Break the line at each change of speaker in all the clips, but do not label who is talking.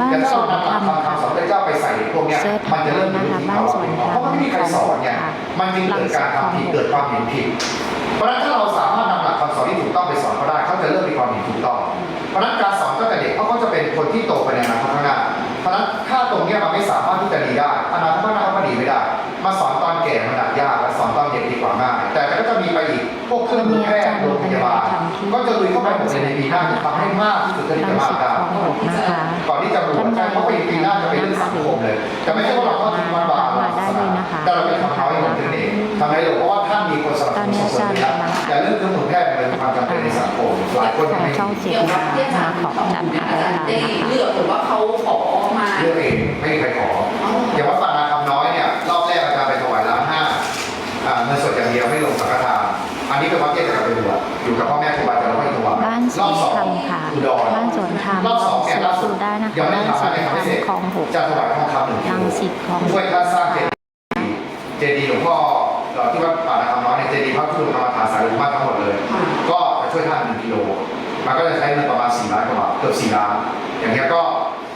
บ้าน
แต่ถ้า
ส
เรา
วน
นำหลัก
ธรรม
คำสอนพระเจ้าไปใส่พวกเนี้ย
เซิร์ช
มันจะเริ่ม
นะคะ
มี
บ้านสวนธรรม
เพราะมันไม่มีใครสอนไง
ค่ะ
มันจึงเกิดการทำผิดเกิดความเห็นผิด เพราะฉะนั้นถ้าเราสามารถนำหลักคำสอนที่ถูกต้องไปสอน แต่ไม่ใช่ว่าเราเข้าถึงวันวาน
มาได้เลยนะคะ
แต่เราเป็นคำน้อยของท่านเองทำให้เราเพราะว่าท่านมีคนสนับส
ตอน
นุ
นี้
น
อา
ส่ว
จานรย์
นี้
กำลัง
แต่เรื่องเครื่องมือแพทย์มันเป็นความจำเป็นในสังคมหลายคน
ของ
ไม่
ช่องเจ็ดนะคะมาของอาจารย์พัฒนา
ได้
นะคะ
เลือกหรือว่าเขาขอมา
เลือกเองไม่มีใครขออย่างวัดป่านาคำน้อยเนี่ยรอบแรกอาจารย์ไปถวายล้านห้าอ่าเงินสดอย่างเดียวไม่ลงสังฆทานอันนี้เป็นวัดเจ็ดกับไปบวชอยู่กับพ่อแม่ครูบาอาจารย์แล้วก็ถวาย
บ้านส
ร
ว
อนบสอง
ธรรมค่ะ
อุดร
บ้านสวนธรรม ได้นะคะ
ยังไม่ได้
บ้านส
ทำ
วน
ให้
ธรร
ทำให้
ม
เสร็จ
คลองหก
จะถวายทองคำหนึ่งกิ
รั
โล
งสิตคลองห
ช่วย
ก
ค่าสร้างเจดีย์เจดีย์หลวงพ่อเอ่อที่วัดป่านาคำน้อยเนี่ยเจดีย์พระพุทธธรรมฐานสายหลวงพ่อทั้งหมดเลย ก็จะช่วยท่านหนึ่งกิโลมันก็จะใช้เงินประมาณ4ล้านกว่าบาทเกือบ4ล้านอย่างเงี้ยก็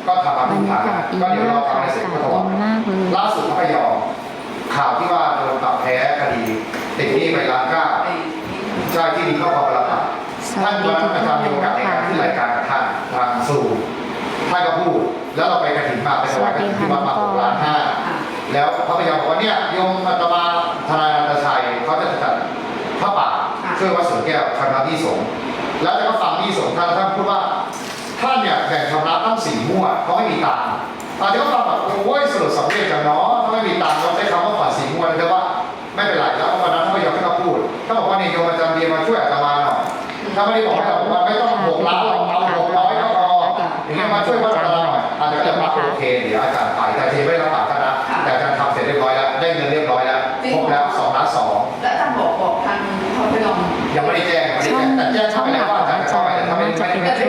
ก็ทำมา
บร
พื้
ร
นฐายา
นกาศดี
ก็เดี๋ยว
มาก
เรา
ค่ะ
ทำให้เสร็จ
อากา
ก็
ศ
ถ
ดี
วาย
มากเลย
ล่าสุดพระพยอมข่าวที่ว่าโดนปรับแพ้คดีติดหนี้ไปล้านเก้าใช่ที่มีข้อความประหลาด
ส
ท่า
วันสดี
วัน
ทุ
นั้
ก
นอาจา
ท่ารน
ย์มี
เลย
โอกาสใน
นะคะ
การขึ้นรายการกับท่านทางสู่ ท่านก็พูด แล้วเราไปกระถิ่นมาไปถวายกระถิ่นที่วัดมาหกล้านห้าแล้วพระพยอมบอกว่าเนี่ยโยมอาตมาทนายอนันตชัยเขาจะจัดพระป่าช่วยวัดสวนแก้วชำระหนี้สงฆ์แล้วจะก็ฟังหนี้สงฆ์ท่านท่านพูดว่าท่านเนี่ยแบ่งชำระตั้งสี่งวดเพราะไม่มีตังค์อาจจะก็ฟังแบบโอ้ยสรุปสำเร็จจังเนาะถ้าไม่มีตังค์เราใช้คำว่าผ่อนสี่งวดแต่ว่าไม่เป็นไรแล้ววันนั้นพระพยอมท่านก็พูดท่านบอกว่าเนี่ยโยมอาจารย์เบียร์มาช่วยอาตมาหน่อยถ้าไม่ได้บอกให้เราบอกว่าไม่ต้องหกล้านหรอกเอา มาช่วยวัดอาตมาหน่อยอาจจะก็จะมาโอเคเดี๋ยวอาจารย์ไปแต่ทีไม่ได้รับปากกันนะแต่อาจารย์ทำเสร็จเรียบร้อยแล้วได้เงินเรียบร้อยแล้วครบแล้วสองล้านสอง
แล้วอาจารย์บอกบอกทางพระพยอม
ยังไม่ได้แจ้งไม่ได้แจ้งแต่แจ้งเข้าไปแล้วว่าอาจารย์จะเข้าไปแต่ถ้าไม่ได้ไม่ได้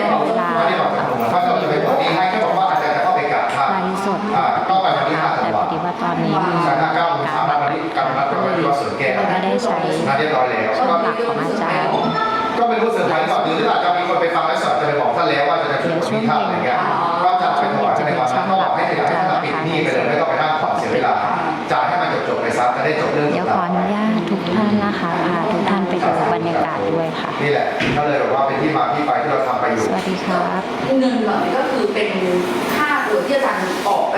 ไม่ได้บอกตรงๆเพราะเราจะไปบอกนี้ให้แค่บอกว่าอาจารย์จะเข้าไปกราบท่าน
ไลฟ์สด
อ่าก็ไปวันที่ห้าธัน
แต่พ
วา
อ
ค
ดี
ม
ว่าตอนนี้มี
ชั้นห้าเก้าโมงเช้าวันนี้การนัดวันที่วัดสวนแก้ว
ไม่ได้ใช้
นัดเรียบร้อยแล้ว
ช่อง
ก็
หลักของอาจารย์
ก็ไม่รู้เซอร์ไพรส์ก่อนหรืออาจจะ ช่วยคนที่ท่านอะไรเงี้ยก็จะไปถวายในวันนั้นก็บอกให้ขยายให้ท่านปิดหนี้ไปเลยไม่ต้องไปนั่งขอเสียเวลาจ่ายให้มันจบๆไปซะจะได้จบเรื่อง
เดี๋
จ
ยว
บ
ขอ
ราว
อนุญาตทุกท่านนะคะพาทุกท่านไปดูบรรยากาศด้วยค่ะ
นี่แหละก็เลยแบบว่าเป็นที่มาที่ไปที่เราทำไปอยู่
สวัสดีครับ
เงินเหล่านี้ก็คือเป็นค่า ตัวที่อาจารย์ออกไป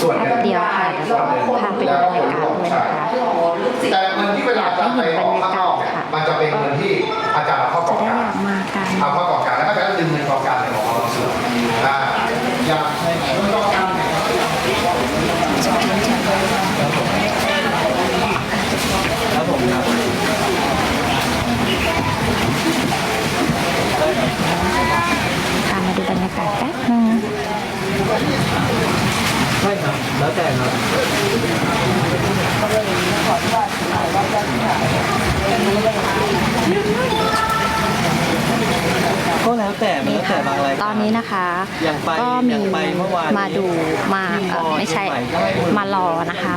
ส่วนหนึ่ง
เดี๋ยวค่ะเดี๋ยวพาไปดูบรรยากาศด้วยนะคะ
รอลูกศิษย์
แต่เงินที่เวลาอาจารย์ไปออกข้างนอกเนี่ยมันจะเป็นเงินที่อาจารย์เอาเข้าก
จะ
อง
ได้
กลา
องยากมากัน
เอาเข้ากองกลางแล้วก็จะดึงเงินกองกลางไปของเราส่วนอ่าอยากเงินกองกลางเนี่ย
พามาดูบรรยากาศแป๊บนึง
ใช่ครับ แล้วแต่ครับ ก็แล้วแต่มัน
นี่
แล้วแต่
ค่ะ
บางราย
ต
กา
อ
ร
นนี้นะคะ
อย่างไป
ก็มี
อย่างไปเมื่อวานนี้
มาดูมาเอ่อไม่ ใช่มารอนะคะ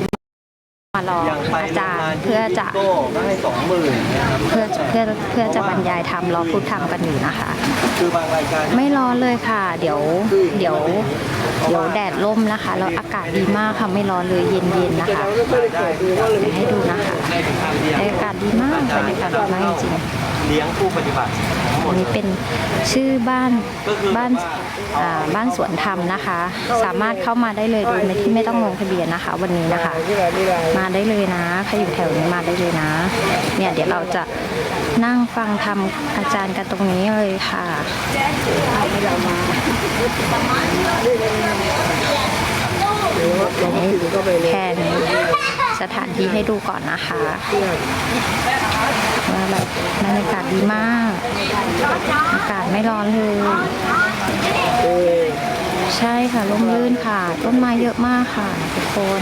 มารอ
อย่างไป
อาจาร
โงงน
ย์เพื่อจะ
โก้ก็ให้สองหมื่นนะครับ
เพื่อเพื่อเพื่อจะบรรยายธรรมรอพูดธรรมกันอยู่นะคะ
คือบางรายการ
ไม่ร้อนเลยค่ะ เดี๋ยวเดี๋ยวเดี๋ยวแดดร่มนะคะ แล้วอากาศดีมากค่ะไม่ร้อนเลยเย็นๆนะคะ
ได้
เดี๋ยวให้ดูนะคะ
ให้ทางเลี้ยง
บรรยากาศดีมากบรรยากาศดีมากจริง
เลี้ยงผู้ปฏิบัติทั้งหม
อันนี้เป็นชื่อบ้านบ้านบ้านสวนธรรมนะคะ สามารถเข้ามาได้เลยโดยไม่ที่ไม่ต้องลงทะเบียนนะคะ วันนี้นะคะ มาได้เลยนะใครอยู่แถวนี้มาได้เลยนะ เนี่ยเดี๋ยวเราจะนั่งฟังธรรมอาจารย์กันตรงนี้เลยค่ะแทน สถานที่ให้ดูก่อนนะคะว่าแบบบรรยากาศดีมากอากาศไม่ร้อนเลยใช่ค่ะร่มรื่นค่ะ ต้นไม้เยอะมากค่ะทุกคน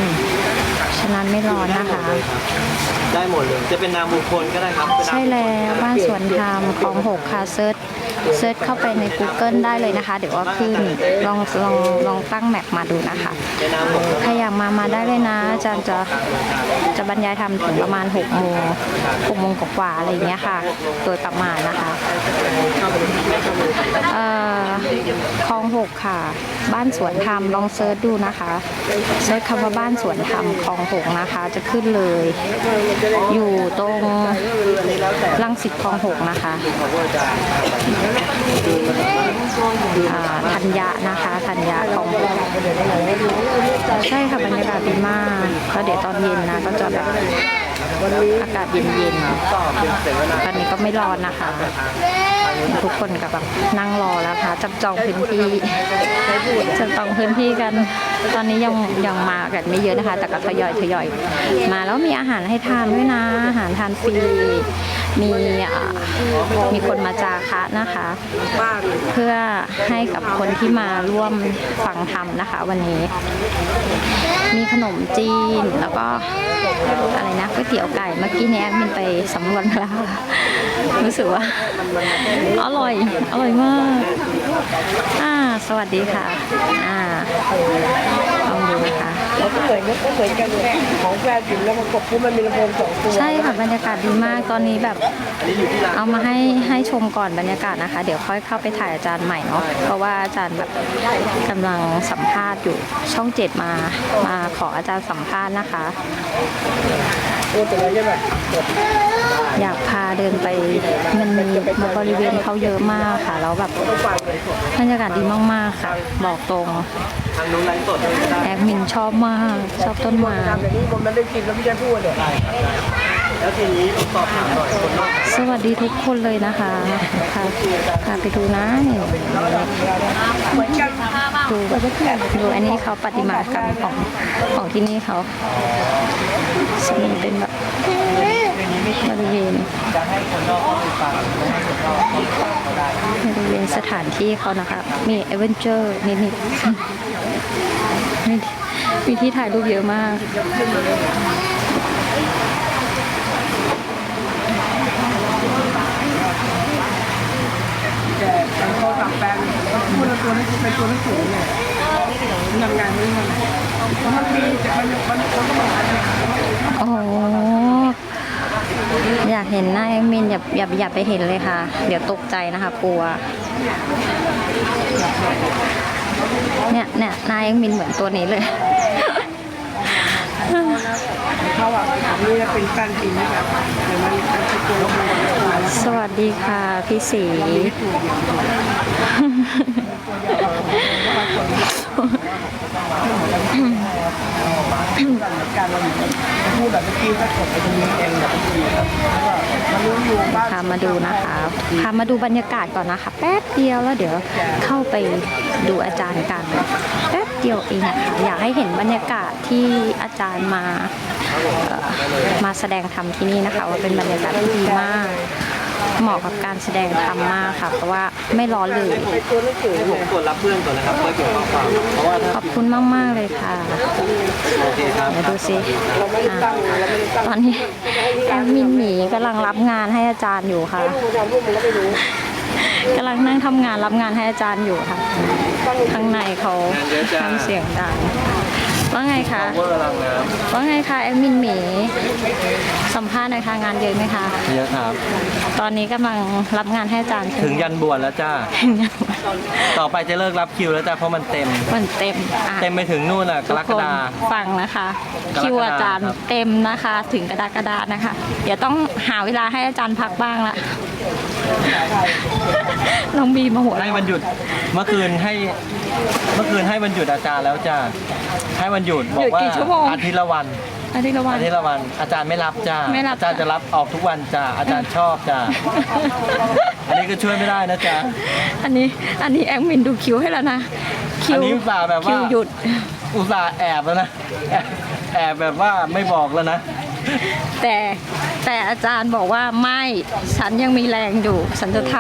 ฉะนั้นไม่ร้อนนะคะ
ได้หมดเลย จะเป็นนามบุคคลก็ได้ครับเป็นนาม
ใช่แล้วบ้านสวนธรรมของหกค่ะเซิร์ช เซิร์ชเข้าไปใน Google ได้เลยนะคะ เดี๋ยวว่าขึ้นลองลองลองตั้งแมปมาดูนะคะ
เป็นนามบุคคล
ใครอยากมามาได้เลยนะอาจารย์จะจะบรรยายทำถึงประมาณ6โมง6โมงกว่าๆอะไรอย่างเงี้ยค่ะ โดยประมาณนะคะเอ่อคลองหกค่ะ บ้านสวนธรรมลองเซิร์ชดูนะคะเซิร์ชคำว่าบ้านสวนธรรมคลองหกนะคะ จะขึ้นเลย อยู่ตรงรังสิตคลองหกนะคะธัญญะนะคะธัญญะคลองใช่ค่ะบรรยากาศดีมากแล้วเดี๋ยวตอนเย็นนะก็จะแบบอากาศเย็นๆตอนนี้ก็ไม่ร้อนนะคะ ทุกคนก็แบบนั่งรอแล้วค่ะจับจองพื้นที่จับจองพื้นที่กัน ตอนนี้ยังยังมากันไม่เยอะนะคะ แต่ก็ทยอยทยอยมาแล้วมีอาหารให้ทานด้วยนะ อาหารทานฟรี มีมีคนมาจาคะนะคะ เพื่อให้กับคนที่มาร่วมฟังธรรมนะคะ วันนี้ มีขนมจีนแล้วก็อะไรนะก๋วยเตี๋ยวไก่เมื่อกี้นี่ยแอดมินไปสำรวจมาแล้วรู้สึกว่า อร่อย อร่อยมาก อ่า สวัสดีค่ะ อ่า ดูนะคะ
เราก็เหมือนก็เหมือนกันแหละของแฟนถึงแล้วมันกบปุ๊บมันมีลำโพงสองตัว
ใช่ค่ะบรรยากาศดีมากตอนนี้แบบเอามาให้ให้ชมก่อนบรรยากาศนะคะ เดี๋ยวค่อยเข้าไปถ่ายอาจารย์ใหม่เนาะเพราะว่าอาจารย์แบบกำลังสัมภาษณ์อยู่ช่องเจ็ดมามาขออาจารย์สัมภาษณ์นะคะ
โอ้แต่เราใช่ไหม
อยากพาเดินไปมันมีบริเวณเขาเยอะมากค่ะแล้วแบบบรรยากาศดีมาก ๆ ค่ะ บอกตรง
ทางนู้นไลฟ์สดด้วยก็ได้
แอดมินชอบมาก ชอบต้นไม้
ทำอย่างนี้ผมมันได้กินแล้วไม่ได้พูดเนี่ย
แล้วทีนี้ผมสอบถามหน่อยคนนอก
สวัสดีทุกคนเลยนะคะค่ะพาไปดูนะนี่
เหมือนกัน
ดูดูอันนี้เขาปฏิมากรรมของของที่นี่เขาจะมีเป็นแบบบริเวณบริเวณสถานที่เขานะคะ มีเอเวนเจอร์นิดๆมีมีที่ถ่ายรูปเยอะมาก
แต่เขาทำแฟนพูดตัวนั้นเป็นตัวนั้นสูงเนี่ยทำงานนี้มันมันมีแต่มันมันมันก็มาหาเนี่ย
โอ้โหอยากเห็นหน้าแอดมินอย่าอย่าอย่าไปเห็นเลยค่ะ เดี๋ยวตกใจนะคะกลัว เนี่ยเนี่ยหน้าแอดมินเหมือนตัวนี้เลย
เขาอะนี่เป็นแฟนจริงนี่แบบแต่มันเป็นตัวมัน
สวัสดีค่ะพี่สี
พามา
ดูนะคะพามาดูบรรยากาศก่อนนะคะ แป๊บเดียวแล้วเดี๋ยวเข้าไปดูอาจารย์กัน แป๊บเดียวเองอะค่ะอยากให้เห็นบรรยากาศที่อาจารย์มา มาแสดงธรรมที่นี่นะคะ ว่าเป็นบรรยากาศที่ดีมาก เหมาะกับการแสดงธรรมมากค่ะ เพราะว่าไม่ร้อนเลย
เป็นตัวนั้นสูง
ให้ผมกดรับเพื่อนก่อนนะครับเพื่อเก็บข้อความเพราะว่าถ้า
ขอบคุณมาก ๆ เลยค่ะ
โอเคครับ
เดี๋ยวดูสิ
เราไม่ได้
อ่า
ตั้งเราไม่ได้ตั้ง
ตอนนี้แอดมินหมีกำลังรับงานให้อาจารย์อยู่ค่ะ
ให้มึงทำพวกมึงก็ไม่รู้
กำลังนั่งทำงานรับงานให้อาจารย์อยู่ค่ะ ข้างในเขาทำเสียงดัง ว่าไงคะ
เวอร์ลังน้
ว่าไงคะแอดมินหมี สัมภาษณ์หน่อยค่ะงานเยอะไหมคะำ
เยอะครับ
ตอนนี้กำลังรับงานให้อาจารย์ใช่ไหม
ถึงยันบวชแล้วจ้า
ถึงยัน
ต่อไปจะเลิกรับคิวแล้วจ้าเพราะมันเต็ม
มันเต็มอะ
เต็มไปถึงนู่นอะกรกฎา
ทุคนฟังนะคะ
กรกฎา
คิวอาจารย์
ครับ
เต็มนะคะ ถึงกระดากระดาษนะคะ เดี๋ยวต้องหาเวลาให้อาจารย์พักบ้างละน้องบีมาหัว
ให้วันหยุด เมื่อคืนให้ เมื่อคืนให้วันหยุดอาจารย์แล้วจ้า ให้วันหยุดบอกว่าอาทิตย์ละวัน
อาทิตย์ละวัน
อาทิตย์ละวัน อาจารย์ไม่รับจ้า
ไม่รับ
อาจารย์จะรับออกทุกวันจ้าอาจารย์ชอบจ้าอันนี้ก็ช่วยไม่ได้นะจ๊ะ
อันนี้อันนี้แอดมินดูคิวให้แล้วนะคิ
อั
วน
นี้อุตส่าห์แบบว่า
คิวหยุด
อุตส่าห์แอบแล้วนะแอบแอบแบบว่าไม่บอกแล้วนะ
แต่แต่อาจารย์บอกว่าไม่ฉันยังมีแรงอยู่ ฉันจะท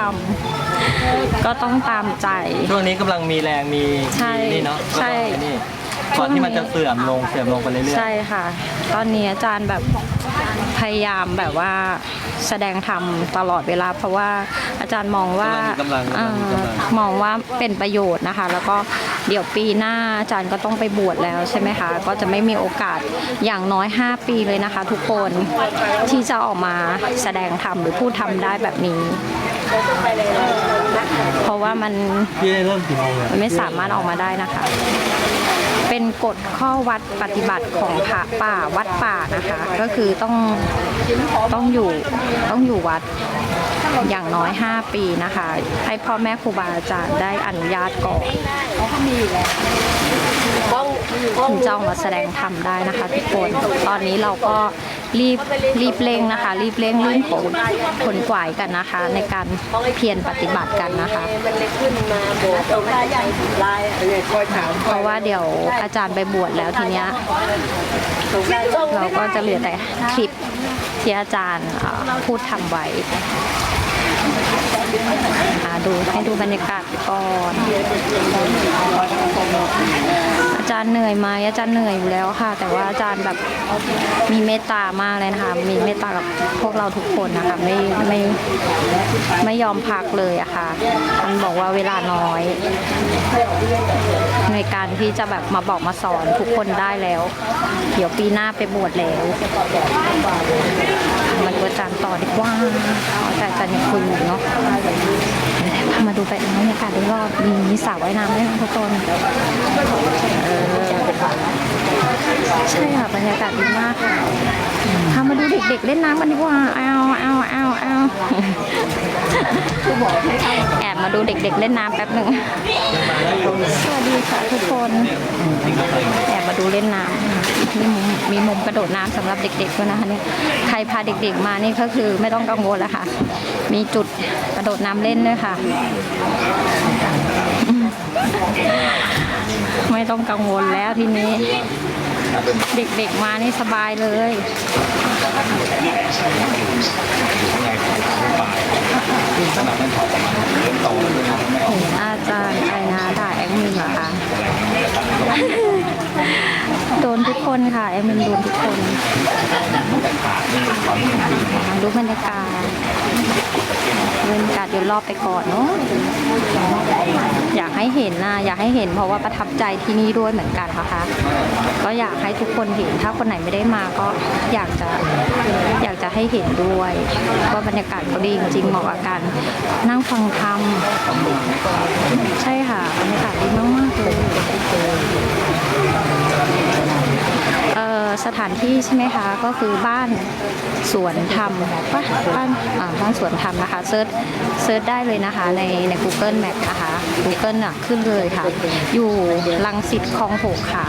ำก็ต้องตามใจ
ช่วงนี้กำลังมีแรงมี
ใช่
มีนี่เนาะ
ใช่
แล้วก็นี่ ก่อนที่มันจะเสื่อมลงเสื่อมลงไปเรื่อย
ใช่ค่ะ ตอนนี้อาจารย์แบบพยายามแบบว่าแสดงธรรมตลอดเวลา เพราะว่าอาจารย์มองว่า
กำลังมีกำลังกำลังมีกำลัง
เอ่อมองว่าเป็นประโยชน์นะคะ แล้วก็เดี๋ยวปีหน้าอาจารย์ก็ต้องไปบวชแล้วใช่ไหมคะ ก็จะไม่มีโอกาสอย่างน้อย 5 ปีเลยนะคะ ทุกคนที่จะออกมาแสดงธรรมหรือพูดธรรมได้แบบนี้ เพราะว่ามัน
พี่ได้เริ่มกี่โมงอะ
มันไม่สามารถออกมาได้นะคะเป็น กฎข้อวัดปฏิบัติของพระป่าวัดป่านะคะ ก็คือต้องต้องอยู่ต้องอยู่วัดอย่างน้อย 5 ปีนะคะ ให้พ่อแม่ครูบาอาจารย์ได้อนุญาตก่อนถึงจะออกมาแสดงธรรมได้นะคะทุกคน ตอนนี้เราก็ รีบรีบเร่งนะคะ รีบเร่งรีบขนขนกวายกันนะคะ ในการเพียรปฏิบัติกันนะคะเพราะว่าเดี๋ยวอาจารย์ไปบวชแล้วทีเนี้ยเราก็จะเหลือแต่คลิปที่อาจารย์พูดทำไว้ ดูให้ดูบรรยากาศก่อน อาจารย์เหนื่อยไหมอาจารย์เหนื่อยอยู่แล้วค่ะ แต่ว่าอาจารย์แบบมีเมตตามากเลยนะคะ มีเมตตากับพวกเราทุกคนนะคะไม่ไม่ไม่ยอมพักเลยอะค่ะท่านบอกว่าเวลาน้อย ในการที่จะแบบมาบอกมาสอนทุกคนได้แล้ว เดี๋ยวปีหน้าไปบวชแล้ว อาจารย์ต่อดีกว่าแต่อาจารย์ยังคุยอยู่เนาะพามาดูไปบรรยากาศโดยรอบมีสระว่ายน้ำด้วยนะทุกคนเออ รรยากาศดีมากค่ะพามาดูเด็กๆเล่นน้ำกันดีกว่าเอาเอาเอาเอาแอบมาดูเด็กๆเล่นน้ำแป๊บหนึ่งสวัสดีค่ะทุกคน แอบมาดูเล่นน้ำมีมุมมีมุมกระโดดน้ำสำหรับเด็กๆด้วยนะคะเนี่ยใครพาเด็กๆมานี่ก็คือไม่ต้องกังวลแล้วค่ะ มีจุดกระโดดน้ำเล่นด้วยค่ะ ไม่ต้องกังวลแล้วทีนี้ เด็กๆมานี่สบายเลยเห็นอาจารย์ไอนาด่าแอดมินเหรอคะ โดนทุกคนค่ะแอดมินโดนทุกคน ดูบรรยากาศ บรรยากาศเดี๋ยวรอบไปก่อนเนาะอยากให้เห็นนะอยากให้เห็นเพราะว่าประทับใจที่นี่ด้วยเหมือนกันนะคะ ก็อยากให้ทุกคนเห็นถ้าคนไหนไม่ได้มาก็อยากจะอยากจะให้เห็นด้วยว่าบรรยากาศเขาดีจริงเหมาะกับการนั่งฟังธรรมใช่ค่ะบรรยากาศดีมากๆเลย สถานที่ใช่ไหมคะก็คือบ้านสวนธรรมปะบ้านอ่าบ้านสวนธรรมนะคะเซิร์ชเซิร์ชได้เลยนะคะในใน Google Map นะคะ Google น่ะขึ้นเลยค่ะ อยู่ลังสิตคลองหกค่ะ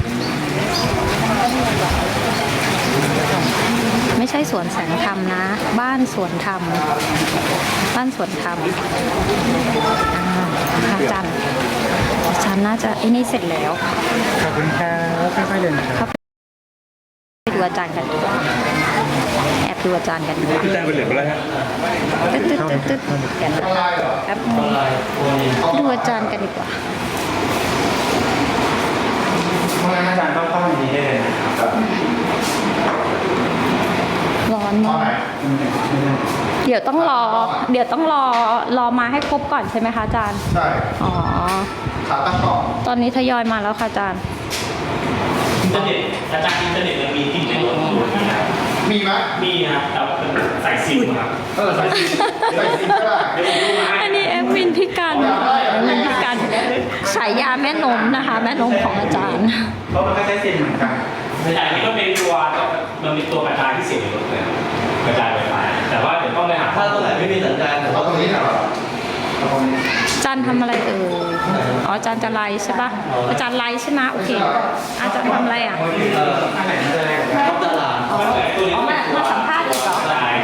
ไม่ใช่สวนแสงธรรมนะ บ้านสวนธรรม บ้านสวนธรรมอ่าค่ะอาจารย์อาจารย์น่าจะไอ้นี่เสร็จแล้ว
ขอบคุณครับค่อยๆเดินครับ
อาจารย์กันดีกว่าแอบดูอาจารย์กันดีกว่า
พี่แจ้งไปเหลือไปแล้วฮะ
ตึ๊ดตึ๊ดตึ๊ดตึ๊ดเดี๋ยวนะ
อะไรเหรอ
แป๊บนึงดูอาจารย์กันดีกว่า
อาจารย์ต้องเข้าอย่างนี้ได้เลยนะครับ
ร้อน
ตอน
มาก
ไหน
เดี๋ยวต้องรอ เดี๋ยวต้องรอ รอมาให้ครบก่อนใช่ไหมคะอาจารย์
ใช่
อ๋อ
ขาตั้งกล้อง
ตอนนี้ทยอยมาแล้วค่ะอาจารย์
อิน เทอร์เน็ตอาจารย์อินเทอร์เน็ตยังมีที่เป็นรถอยู่ที่ไหน
มีไหม
มีครับแต่ว่าเป็นสายซิมครับ
เออใส่ซิมใส่ซิมก็ได้
เดี๋ยวผมดูมาให้
อันนี้แอดมินพิการแอดมินพิการฉายาแม่นมนะคะ แม่นมของอาจารย์
เพราะมันก็ใช้ซิมเหมือนกัน
แต่อันนี้ก็เป็นตัวมันเป็นตัวกระจายที่เสียบในรถเลยกระจายไวไฟแต่ว่าเดี๋ยวต้องไปหา
ถ้าตรงไหนไม่มีสัญญาณ
เอาตรงนี้นะเหรอเอาตรงนี้
อา จารย์ทำอะไรเอ่ยอ๋ออาจารย์จะไลฟ์ใช่ปะอาจารย์ไลฟ์ใช่ไหมโอเค อาจารย์ทำอะไรอะ
เออข้างไหนมันจะอะไรกับตลาด
อ๋ออ๋อมามาสัมภาษณ์อีกเหรอ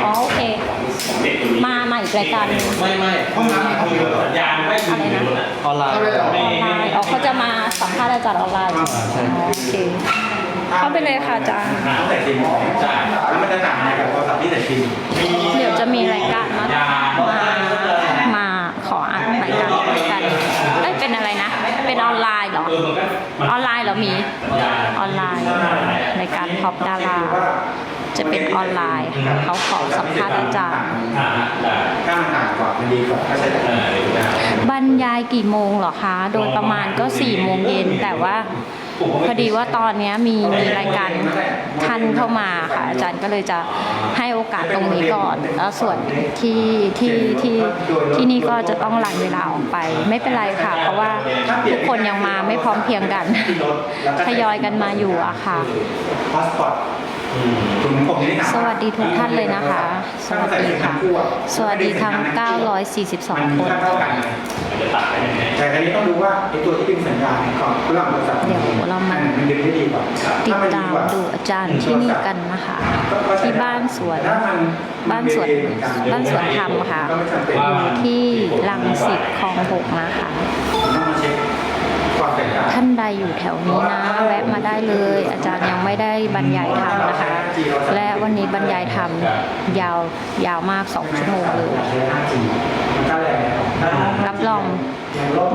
อ๋อโอเค
เด็กตัวนี้
มาใหม่รายการหนึ่ง
ไม่ไม่
ห้องน้ำคือ
สัญญาณไม่อยู่ในรถอะ
ออนไลน์
ออนไลน์อ๋อเขาจะมาสัมภาษณ์อาจารย์ออนไลน์อ๋อโอเคเข้าไปเลยค่ะอาจารย์
ต้องใส่ซิมใช่แล้วมันจะต่างไงกับโทรศัพท์ที่ใส่ซิม
เดี๋ยวจะมีรายการมามามา อเออ
มันก็มัน
ออนไลน์เหรอมี
สัญญาณ
ออนไลน์รายการท็อปดาราจะจะเป็นออนไลน์ค่ะเขาขอสัมภาษณ์อาจารย์
อ่าได้
ถ้ามันห่างกว่ามันดีกว่าถ้าใช้แต่
เออเดี๋ยวได้
บรรยายกี่โมงเหรอคะ โดยประมาณก็4ี่โมงเย็นแต่ว่า พอดีว่าตอนนี้มีมีรายการท่านเข้ามาค่ะอาจารย์ก็เลยจะให้โอกาสตรงนี้ก่อนแล้วส่วนที่ที่ที่ที่นี่ก็จะต้องหลังเวลาออกไป ไม่เป็นไรค่ะ เพราะว่าทุกคนยังมาไม่พร้อมเพียงกันทยอยกันมาอยู่อะค่ะ
พาสปอร์ต
อืม
คุณผมนี่ถาม
สวัสดีทุกท่านเลยนะคะ สวัสดีค่ะ สวัสดีทั้ง 942 คน
เท่ากัน
มันจะตัดได้ยังไง
แต่อันนี้ต้องดูว่าไอ้ตัวที่ดึงสัญญาณก่อนเพื่อโทรศัพท์
เดี๋ยวเรามา
นดึงได้ดีกว่า
ติด
ถ้น
ตาม
กว่
ดูอาจารย์ที่นี่กันนะคะ ที่บ้านสวน
ถ้ามัน
บ้านสวน บ้านสวนธรรมค่ะ
ก็ไม่จำเป็น
อยู่ที่ลังสิตคลองหกนะคะ ท่านใดอยู่แถวนี้นะ แวะมาได้เลย อาจารย์ยังไม่ได้บรรยายธรรมนะคะ และวันนี้บรรยายธรรมยาวยาวมาก2ชั่วโมงเลย
รั
บรอง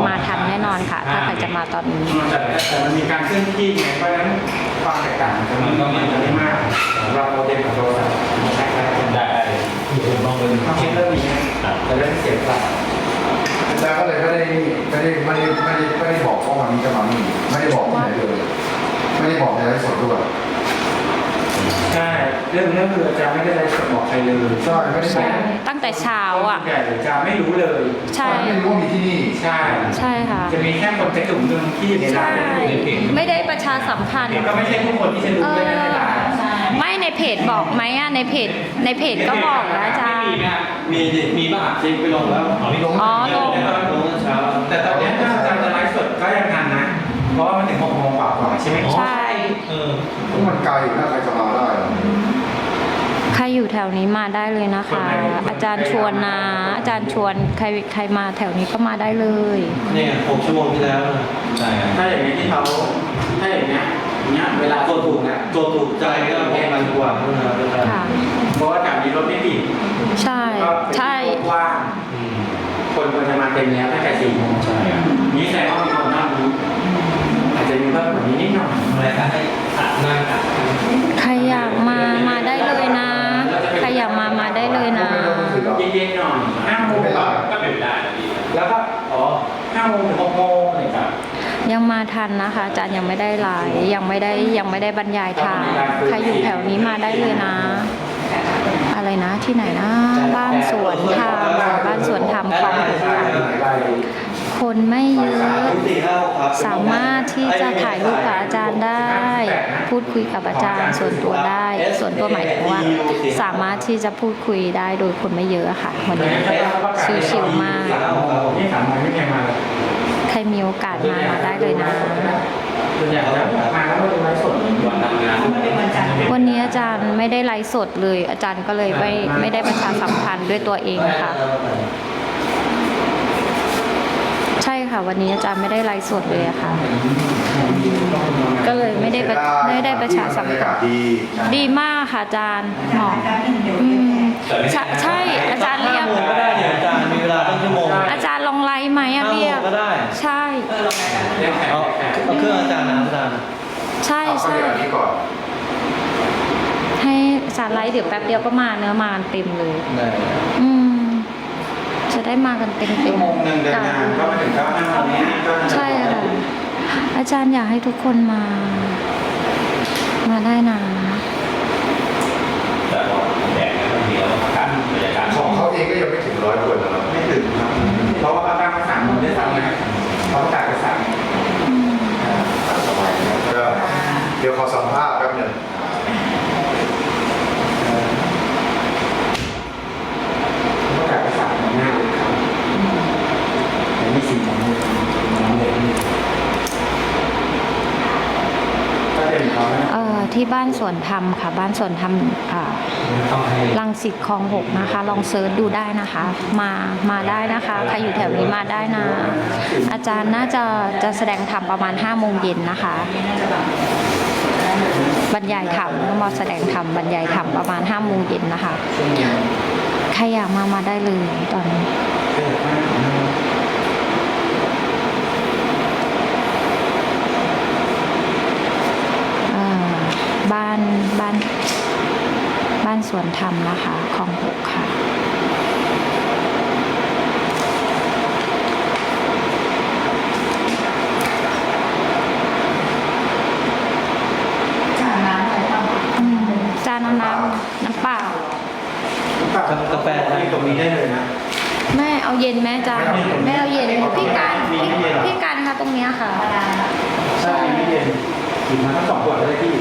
มาทันแน่นอนค่ะ ถ้าใครจะมาตอนนี้
แต่มันมีการเคลื่อนที่ไงเพราะฉะนั้นความแตกต่างมันจะมันก็มันจะไม่มากสำหรับเราเด็กกับโทรศัพท์ใช้ได้
ได้ลองดู
ต้องคิดเรื่องนี้นะจะได้ไม่เสียเวลา
อาจารย์ก็เลยไม่ได้ไม่ได้ไม่ได้ไม่ได้ไม่ได้บอกว่าวันนี้จะมานี่ไม่ได้บอกที่ไหนเลยไม่ได้บอกในไลฟ์สดด้วย
ใช่เรื่องนี้คืออาจารย์ไม่ได้อะไรสดบอกใครเลย
ใช่ไม่ได้บ
ใช่
อก
ตั้งแต่เช้าอะ
ใหญ่จะไม่รู้เลย
ใช่
ไม่รู้ว่ามีที่นี่
ใช่
ใช่ค่ะ
จะมีแค่คนกระจุ่มหนึ่งที่อยู่ในไล
ใช่
น์ในเพจ
ไม่ได้ประชาสัมพันธ์
ก็ไม่ใช่ทุกคนที่จะรู้
เอ
ได้ในไล
อ
น์
ไม่ใน เพจบอกไหมอะในเพจในเพจก็บอกนะอาจารย์
มีดิมีป่ะเช็คไปลงแล้ว
อ๋อมีลง
อ๋อลง
ลงตั้งเช้า
แต่ตอนนี้ถ้าอาจารย์จะไลฟ์สดก็ยังทันนะ เพราะว่ามันถึงหกโมงกว่าๆใช่ไหม
ใช่
เออ
ทุกมันไกลอยู่นะใครจะมาได้
ใครอยู่แถวนี้มาได้เลยนะคะ อาจารย์ชวนนะ อาจารย์ชวนใครใครมาแถวนี้ก็มาได้เลย
เนี่ยหกชั่วโมงที่แล้วนะใช่ครับ
ถ้าอย่างนี้ที่เขาถ้าอย่างเงี้ย เงี้ยเวลา
ตัวถูก
นะ
ตัวถูกใจก็หกพันกว่าเท่านั้นนะครับ
ค่ะ
เพราะว่าแถวนี้รถไม่ติด
ใช่
ก็เป็น
ใช่
ที่กว้าง
อืม
คนควรจะมาเต็มแล้วตั้งแต่สี่โมง
ใช่ครับ
นี่แสดงว่ามีคนนั่งนี้อาจจะมีเพิ่มกว่านี้นิดหน่อย
อะไรก็ให้อัดนั่งอัด
ใครอยากมามาได้เลยนะ ใครอยากมามาได้เลยนะ
เย็นๆหน่อยห้าโมง
ไม่เป็นไร
ก็เป็นได้นะพี่
แล้วก็อ๋อห้าโมงถึงหกโมงอะไรครับ
ยังมาทันนะคะอาจารย์ยังไม่ได้ไลฟ์ยังไม่ได้ยังไม่ได้บรรยายทางใครอยู่แถวนี้มาได้เลยนะ อะไรนะที่ไหนนะ บ้านสวนธรรมบ้านสวนธรรมคลองหกค่ะคนไม่เยอะ
สาหกครับ
สามารถที่จะถ่ายรูปกับอาจารย์ได้ พูดคุยกับอาจารย์ส่วนตัวได้ ส่วนตัวหมายถึงว่า สามารถที่จะพูดคุยได้โดยคนไม่เยอะค่ะวันนี้ชิวๆมาก
นี่สามวันไม่เคยมาเลย
ใครมีโอกาสมามาได้เลยนะ
ส่วนใหญ่แล้วมาแล้วไม่ได้ไลฟ์สด
วันทำงาน
วันนี้อาจารย์ไม่ได้ไลฟ์สดเลย อาจารย์ก็เลยไม่ไม่ได้ประชาสัมพันธ์ด้วยตัวเองค่ะ ใช่ค่ะ วันนี้อาจารย์ไม่ได้ไลฟ์สดเลยอะค่ะ ก็เลยไม่ได้ประไม่ได้ประชาสัม
บรรยา
พั
กานศ
ธ์
ดี
ดีมากค่ะอาจารย์เหมาะอืมใช่ใช่อาจารย์เรียก
ชั่วโมงก็ได้เดี๋ยวอาจารย์มีเวลาตั้งชั่วโมง
อาจารย์ ใช่
เอาเอาเครื่องอาจารย์นะอาจารย์
ใช่
เอาข้อ
ใช่
เดียวอันนี้ก่อน
ให้อาจารย์ไลฟ์เดี๋ยวแป๊บเดียวก็มาเนื้อะมากันเต็มเลย
ได้
อืม จะได้มากันเต็มเต็
ชั่ว
ม
โมงหนึ่งเดินงานก็มาถึงก็ห้าโมงนี้ก็
ใช่ค่ะ อาจารย์อยากให้ทุกคนมา มาได้นะ
แต่พอแดดแล้วบางทีเราต้องประกาศบรรยากาศ
ของเขาเองก็ยังไม่ถึงร้อยคนนะครับ
ไม่ถึงครับ เพราะว่าเขาตั้งมาสามโมงได้ทำนะ เขาประกาศไปสาม
ก็เดี๋ยวขอสัมภาษณ์แป๊บหนึ่ง
เขาประกาศไปสามโมงหน้าเลยครับแต่นี่สี่โมงเลยน้ำเด็กนี่ก็เต็มเขาแล้ว
เอ่อที่บ้านสวนธรรมค่ะ บ้านสวนธรรมอ่า
ต้องให้
ลังสิตคลองหกนะคะ ลองเซิร์ชดูได้นะคะ มามาได้นะคะใครอยู่แถวนี้มาได้นะ อาจารย์น่าจะจะแสดงธรรมประมาณ5้าโมงเย็นนะคะ บรรยายธรรมก็มาแสดงธรรมบรรยายธรรมประมาณ5้าโมงเย็นนะคะ ใครอยากมามาได้เลยตอนนี้านส วนธรรมนะคะของหกค่ะ
จานน้ำอะไรบ้าง
อืมจานเอาน้ำน้ำเปล่า
กาแฟได้
ตรงนี้ได้เลยนะ
แม่เอาเย็นแม่จานแม่เอาเย็นพี่การ
มี
พี่
ไม่เย็นเหรอ
พี่การค่ะตรงเนี้ยค่ะ
ใช่ไม่เย็นหยิบมาทั้งสองขวดเลยพี่